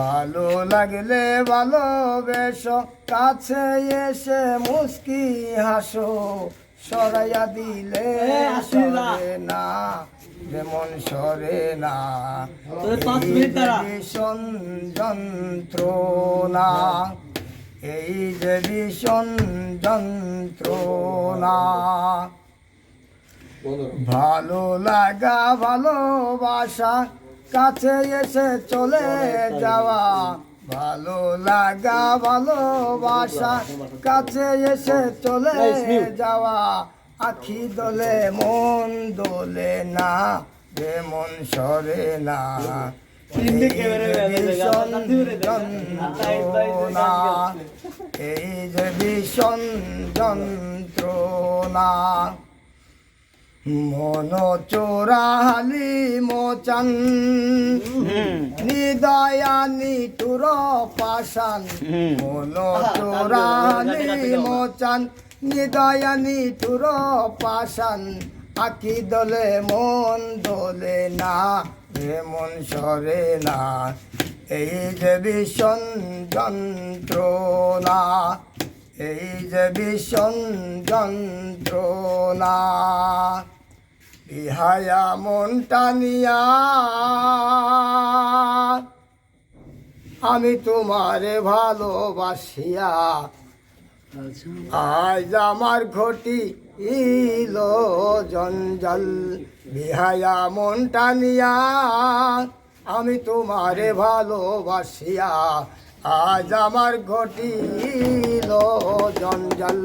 ভালো লাগলে ভালোবেস কাছে এসে মুস্কি হাসো সরাইয়া দিলে সরে না। যেমন সরে না। ভীষণ যন্ত্রণা এই যে ভীষণ যন্ত্রণা। ভালো লাগা ভালোবাসা কাছে এসে চলে যাওয়া। ভালো লাগা ভালোবাসা। কাছে এসে চলে যাওয়া। আখি দোলে মন দোলে না যে মন সরে না। এই যে ভীষণ যন্ত্রণা। এই যে ভীষণ যন্ত্রণা। মন চোরালি মোচান নিদয়ানি টুর পাশান। মন চোরালি মোচান। নিদয়ানি টুর পাশান। আখি দলে মন দোলে না হে মন সরে না। এই যে ভীষণ যন্ত্রণা এই যে ভীষণ যন্ত্রণা। ইহায়া মন টানিয়া, আমি তোমারে ভালোবাসিয়া। আজ আমার ঘটি ইলো জঞ্জল বিহায়া মন টানিয়া, আমি তোমারে ভালোবাসিয়া। আজ আমার ঘটি ইলো জঞ্জল